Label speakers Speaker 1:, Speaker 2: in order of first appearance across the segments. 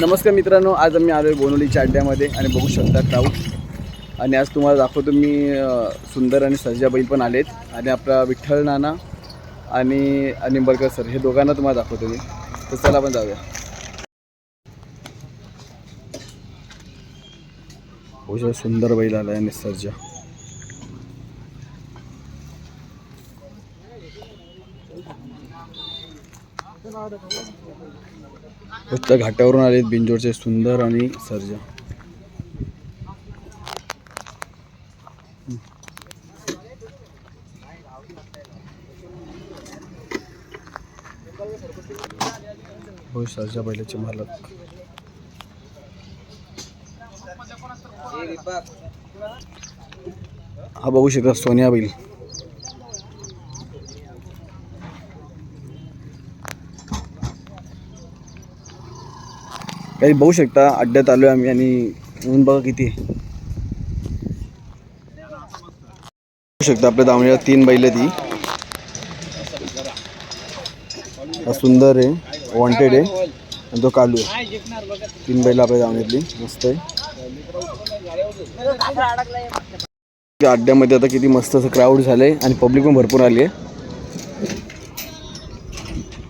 Speaker 1: नमस्कार मित्रांनो आज आम्ही आलो आहे बोनोलीच्या अड्ड्यामध्ये आणि बघू शकता क्राऊड आणि आज तुम्हाला दाखवतो मी सुंदर आणि सज्जा बैल पण आलेत. आणि आपला विठ्ठल नाना आणि निंबळकर सर हे दोघांना तुम्हाला दाखवतो मी. तर चला आपण जाऊया. बघू सुंदर बैल आला आहे आणि सर्जा फक्त घाटावरून आलेत बिंजोडचे सुंदर आणि सर्जा. हो सर्जा बैलाचे मालक. हा बघू शकता सोन्या बैल. काही बघू शकता अड्ड्यात आलो आम्ही आणि ऊन बघा किती बघू शकता आपल्या दावणीला तीन बैल ती सुंदर आहे वॉन्टेड आहे. आणि तो कालू आहे. तीन बैल आपल्या दावणीतली मस्त आहे. अड्ड्यामध्ये आता किती मस्त असं क्राऊड झालं आहे आणि पब्लिक पण भरपूर आली आहे.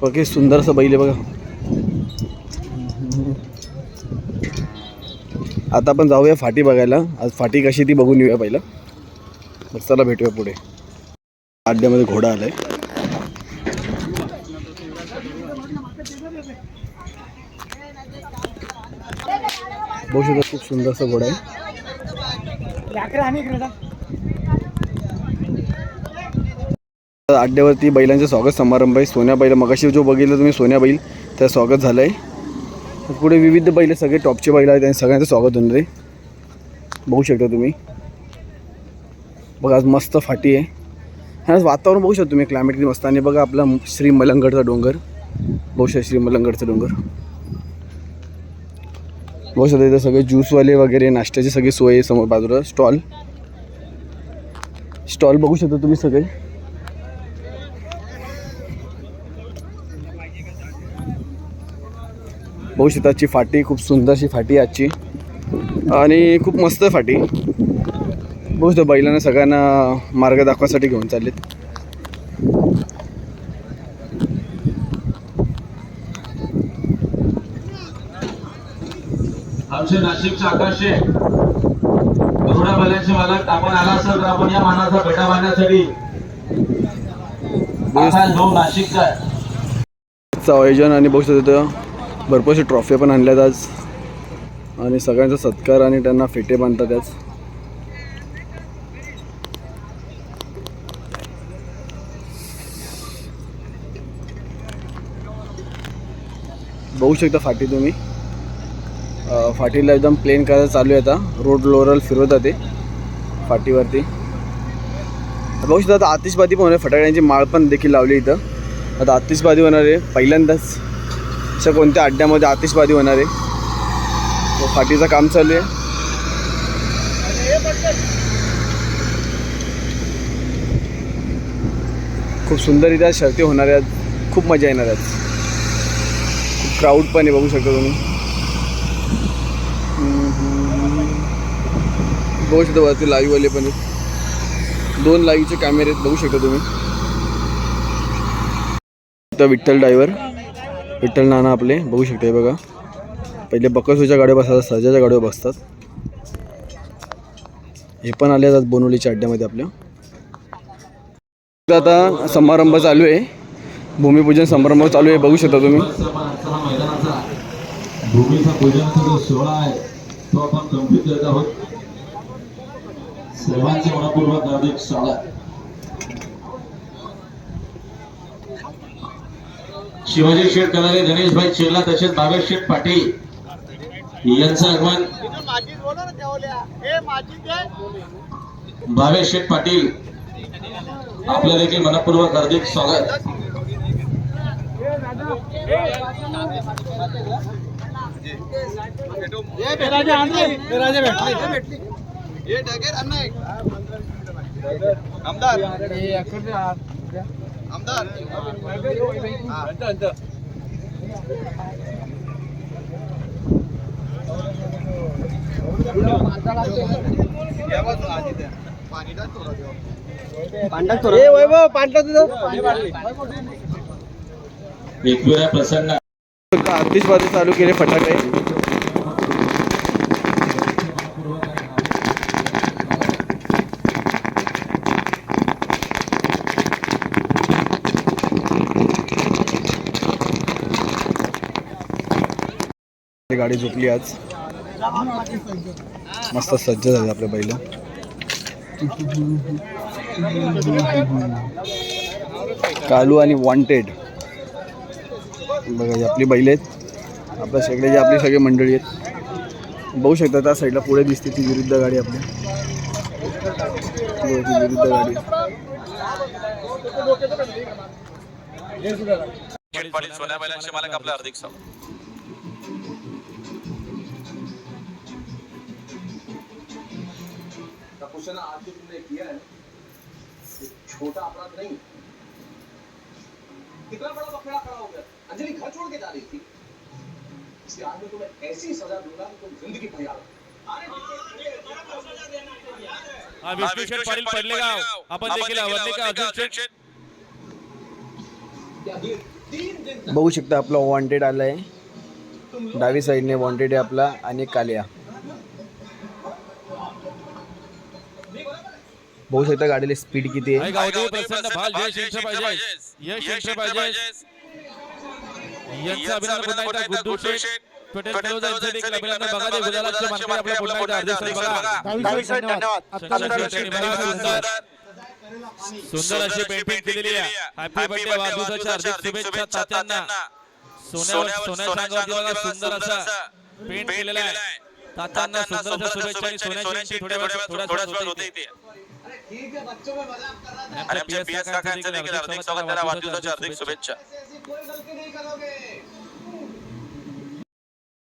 Speaker 1: बघा सुंदर असं बैल आहे बघा. आता आपण जाऊया फाटी बघायला. आज फाटी कशी ती बघून येऊया पहिलं. मग चला भेटूया पुढे. आड्यामध्ये घोडा आलाय. बघू शकता खूप सुंदरसा घोडा आहे. अड्ड्यावरती बैलांचे स्वागत समारंभ आहे. सोन्या बैल मगाशी जो बघितलं तुम्ही सोन्या बैल त्या स्वागत झालं आहे पुढे विविध बैल सगळे टॉपचे बैल आहेत आणि सगळ्यांचं स्वागत होणार आहे. बघू शकता तुम्ही. बघा आज मस्त फाटी आहे. आज वातावरण बघू शकता तुम्ही क्लायमेट किती मस्त आणि बघा आपला श्री मलंगडचा डोंगर. बघू शकता श्री मलंगडचा डोंगर. बघू शकता इथं सगळे ज्यूसवाले वगैरे नाश्त्याची सगळी सोय आहे समोर बाजूला. स्टॉल स्टॉल बघू शकता तुम्ही सगळे. बघू शकता आजची फाटी खूप सुंदरशी फाटी आहे आजची. आणि खूप मस्त फाटी. बघू शकता बैलांना सगळ्यांना मार्ग दाखवासाठी घेऊन चाललेत.
Speaker 2: आमचे नाशिकचे आकाशे. मालक आपण आला असेल तर आपण या मानाचा भेटा मारण्यासाठी. नाशिकचा
Speaker 1: आयोजन आणि बघू शकता भरपूरशी ट्रॉफ्या पण आणल्यात आज. आणि सगळ्यांचा सत्कार आणि त्यांना फेटे बांधतात आज. बघू शकता फाटी तुम्ही. फाटीला एकदम प्लेन करायचं चालू आहे आता. रोड लोरल फिरवतात ते. फाटीवरती. बघू शकता आता आतिषबाजी पण होणार फटाक्यांची माळ पण देखील लावली इथं. आता आतिषबाजी होणार आहे. पहिल्यांदाच. अशा कोणत्या अड्ड्यामध्ये आतिषबाजी होणार आहे? हो, फाटीचं काम चालू आहे. खूप सुंदर इथे शर्ती होणार आहेत खूप मजा येणार आहेत खूप क्राऊड पण आहे बघू शकता तुम्ही. बघू शकता वरती लाईव्हवाले पण आहेत. दोन लाईव्हचे कॅमेरे आहेत बघू शकता तुम्ही. विठ्ठल ड्रायव्हर विठ्ठल नाना आपले बघू शकते बघा. पहिले बकसूच्या गाड्या बसतात सजाच्या गाड्या बसतात. हे पण आले आज बोनवलीच्या अड्ड्यामध्ये आपल्या. आता समारंभ चालू आहे. भूमिपूजन समारंभ चालू आहे बघू शकता तुम्ही.
Speaker 2: भूमीचा पूजनाचा जो सोहळा आहे. तो आपण कंप्लीट करत आहोत. सर्वांचे मनपूर्वक हार्दिक स्वागत. शिवाजी शेठ कलारे गणेशभाई चेला तसेच बाबा शेठ पाटील यांचं आगमन भावेश शेठ पाटील आपलं देखील मनपूर्वक हार्दिक स्वागत. आमदार. आमदार.
Speaker 1: वैभव पांढरा तुझं? वेगवेगळ्या चालू केले फटाके. गाडी झोपली आज. मस्त सज्ज झाले आपल्या बैल. कालू आणि वॉन्टेड बघा आपली बैल आहेत. आपल्या सगळे जे आपली सगळी मंडळी आहेत. बघू शकता त्या साईडला पुढे दिसते ती विरुद्ध गाडी आपली. विरुद्ध गाडी.
Speaker 3: पाटील सोन्या बैलांचे मालक आपलं हार्दिक स्वागत.
Speaker 4: क्वेश्चन आज जो तुमने किया है छोटा अपराध नहीं। कितना बड़ा बखेड़ा खड़ा हो गया? अंजलि घर छोड़ के जा रही थी। इसलिए आज मैं तुम्हें ऐसी सजा दूंगा कि तुम जिंदगी भर याद
Speaker 5: हा। विष्णू शेठ पाटील पडलेगाव आपण देखील आवडले का अजून शेठ
Speaker 1: बघू शकता आपला वॉन्टेड आला आहे डावी साईडने वॉन्टेड आहे आपला आणि कालिया. बघू शकता गाडीला स्पीड किती आहे.
Speaker 5: सुंदर अशी पेंटिंग केलेली आहे. हॅपी बर्थडे वाढदिवसाच्या हार्दिक शुभेच्छा तात्यांना. सोन्यावर सोन्या सुंदर असा पेंट केलेला आहे. तात्यांना सुंदर शुभेच्छा आणि सोन्याची थोड्या वेळ होते इथे.
Speaker 3: आणि आमच्या पी एस काकांचं देखील हार्दिक स्वागत त्यांना वाढदिवसाच्या हार्दिक शुभेच्छा.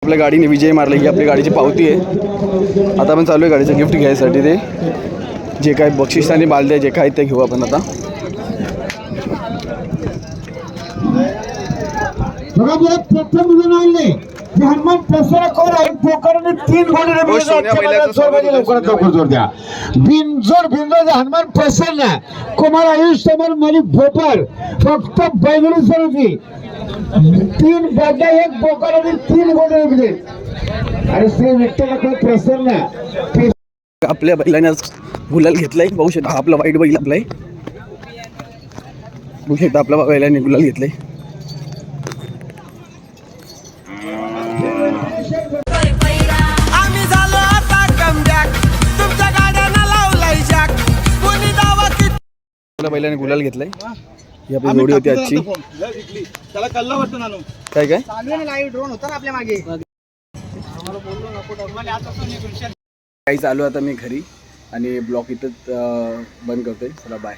Speaker 1: आपल्या गाडीने विजय मारला ही आपली गाडीची पावती आहे. आता आपण चालू आहे गाडीचं गिफ्ट घ्यायसाठी ते. जे काय बक्षीस आणि बालद्या जे काय ते घेऊ आपण आता.
Speaker 6: बघा प्रथम हनुमान प्रसन्न कोण आहे पोकरने तीन गोडी
Speaker 1: हो,
Speaker 6: लवकरात लवकर जोर द्या. बिनजोड बिनजोड हनुमान प्रसन्न. कुमार आयुष्यभर मलिक भोपर फक्त बैगणी होती तीन बड्डा एक पोकर आणि तीन गोडी रमी आणि श्री विठ्ठल प्रसन्न.
Speaker 1: आपल्या बैलाने गुलाल घेतलाय. बघू शकता हा आपला वाईट बैल आपला आहे बघू शकता आपल्या बैलाने गुलाल घेतलाय. आपल्या बैलाने गुलाल घेतलाय. ही. आपली जोडी होती आजची.
Speaker 7: त्याला कल्ला वाटतो नानू.
Speaker 1: काय काय?
Speaker 7: लाईव्ह ड्रोन होता ना आपल्या मागे.
Speaker 1: काही चालू आता मी घरी आणि ब्लॉक इथंच बंद करतोय. चला बाय